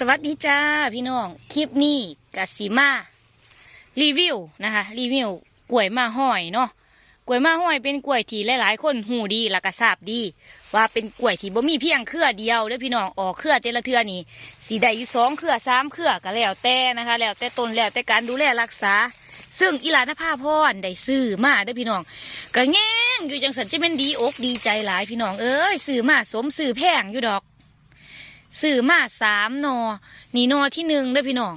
สวัสดีจ้าพี่น้อง คลิปนี้กสิมา รีวิวนะคะ รีวิวกล้วยมาห้อยเนาะกล้วยมาห้อยเป็นกล้วยที่หลาย ๆ คนหูดีและก็ทราบดี ว่าเป็นกล้วยที่บ่มีเพียงเครือเดียวเด้อพี่น้องออกเครือแต่ละเทือนี่สีได้อยู่สองเครือสามเครือก็แล้วแต่นะคะ แล้วแต่ต้นแล้วแต่การดูแลรักษา ซึ่งอีหลานภาพรได้ซื้อมาเด้อพี่น้องก็แง่งอยู่จังสันจะเป็นดีอกดีใจหลายพี่น้องเอ้ยซื้อมาสมซื้อแพงอยู่ดอก ซื้อมาสามนอนี่นอที่หนึ่งเด้อพี่น้อง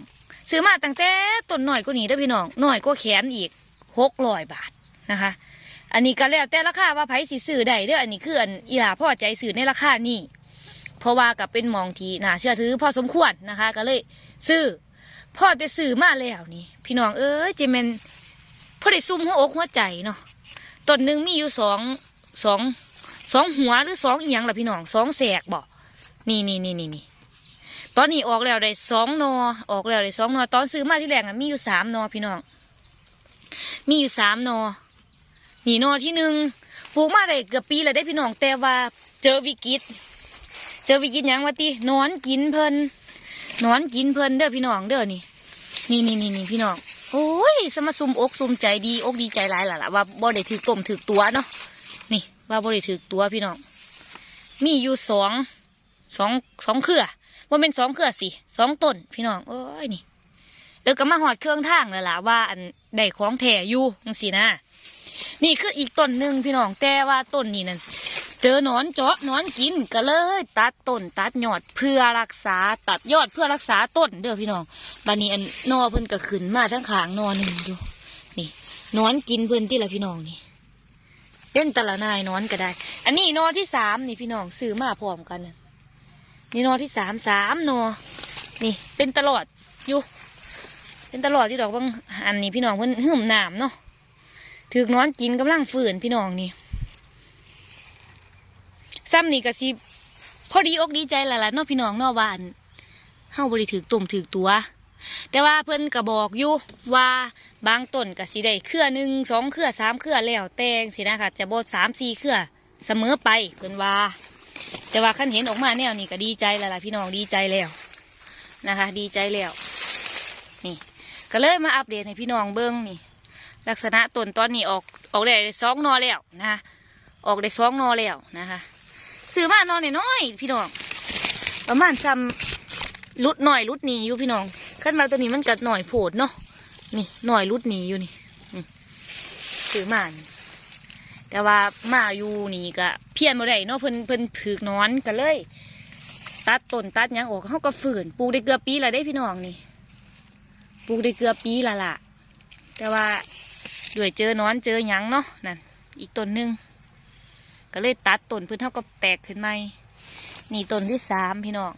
ซื้อมาตั้งแต่ต้นหน่อยก็นี่เด้อพี่น้องหน่อยก็แขนอีกหกร้อยบาทนะคะ อันนี้ก็แล้วแต่ราคาว่าไผสิซื้อได้เด้ออันนี้คืออันอีหลาพ่อใจซื้อในราคานี้เพราะว่ากับเป็นมองทีน่าเชื่อถือพอสมควรนะคะ ก็เลยซื้อพ่อจะซื้อมาแล้วนี่ พี่น้องเอ้ยเจเมนพ่อได้ซุ่มหัวอกหัวใจเนาะต้นหนึ่งมีอยู่สองสองสองหัวหรือสองเอียงล่ะพี่น้องสองแสกบอก นี่นี่นี่นี่นี่ตอนนี้ออกแล้วได้สองนอออกแล้วได้สองนอตอนซื้อมาที่แรกน่ะมีอยู่สามนอพี่น้อง มีอยู่สามนอนี่นอที่หนึ่งปลูกมาได้เกือบปีแล้วได้พี่น้องแต่ว่าเจอวิกฤตเจอวิกฤตยังวะตินอนกินเพลินนอนกินเพลินเด้อพี่น้องเด้อนี่นี่นี่นี่นี่พี่น้องโอ้ยสมาซุมอกซุมใจดีอกดีใจหลายล่ะล่ะว่าบ่ได้ถือต้มถือตัวเนาะนี่ว่าบ่ได้ถือตัวพี่น้องมีอยู่สอง สองสองเครือว่าเป็นสองเครือสิสองต้นพี่น้องโอ้ยนี่เออก็มาหอดเครื่องทางแล้วล่ะว่าอันได้ของแถอยู่จังสินะ นี่คืออีกต้นหนึ่งพี่น้องแต่ว่าต้นนี้นั่นเจอหนอนเจาะหนอนกินก็เลย ตัดต้นตัดยอดเพื่อรักษาตัดยอดเพื่อรักษาต้นเด้อพี่น้องบัดนี้อันนอเพิ่นก็ขึ้นมาทั้งขางนอหนึ่งอยู่นี่หนอนกินเพิ่นที่ละพี่น้องนี่เป็นตะละนายนอนก็ได้ อันนี้นอที่สามนี่พี่น้องซื้อมาพร้อมกัน นี่นอที่สามสามนอนี่ เป็นตลอดอยู่ เป็นตลอดที่ดอกบางอันนี้พี่น้องเพิ่นหืมหนามเนาะถือนอนกินกำลังฝืนพี่น้องนี่ซ้ำนี่ก็สิพอดีอกดีใจหลายๆเนาะพี่น้องเนาะว่านเฮาบริถือตุ่มถือตัว แต่ว่าเพิ่นก็บอกอยู่ว่าบางต้นก็สิได้เครือหนึ่งสองเครือสามเครือแล้วแตงสินะคะจะบดสามสี่เครือเสมอไปเพิ่นว่า แต่ว่าขั้นเห็นออกมาแนวนี้ก็ดีใจแล้วล่ะพี่น้องดีใจแล้วนะคะ ดีใจแล้วนี่ ก็เลยมาอัปเดตให้พี่น้องเบิ้งนี่ ลักษณะต้นตอนนี้ออกออกได้สองนอแล้วนะคะออกได้สองนอแล้วนะคะซื้อมานอนน้อยๆพี่น้องประมาณจำลุดหน่อยลุดหนีอยู่พี่น้องขั้นมาตัวนี้มันกัดหน่อยโผดเนาะนี่หน่อยลุดหนีอยู่นี่อืมซื้อมานี่ แต่ว่ามาอยู่นี่ก็เพี้ยนบ่ได้เนาะเพิ่นเพิ่นถือนอนกันเลย ตัดต้นตัดหยังออกเขาก็ฝืนปลูกได้เกือบปีละได้พี่น้องนี่ปลูกได้เกือบปีละล่ะ แต่ว่าด้วยเจอนอนเจอหยังเนาะนั่นอีกต้นหนึ่งก็เลยตัดต้นเพิ่นเขาก็แตกขึ้นใหม่นี่ต้นที่สามพี่น้อง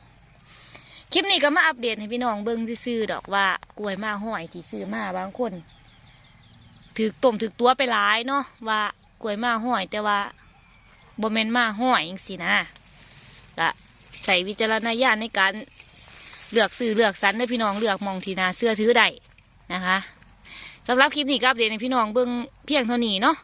คลิปนี้ก็มาอัปเดตให้พี่น้องเบิ่งซื่อดอกว่ากล้วยมาห้อยที่ซื้อมาบางคนถือต้มถือตัวไปหลายเนาะว่า กล้วยมาห้อย แต่ว่าบ่แมนมาห้อยจังสินะก็ใส่วิจารณญาณในการเลือกซื้อเลือกสรรให้พี่น้องเลือกมองทีนาเสื้อถือได้นะคะสำหรับคลิปนี้ก็อัปเดตในพี่น้องเบิ่งเพียงเท่านี้เนาะ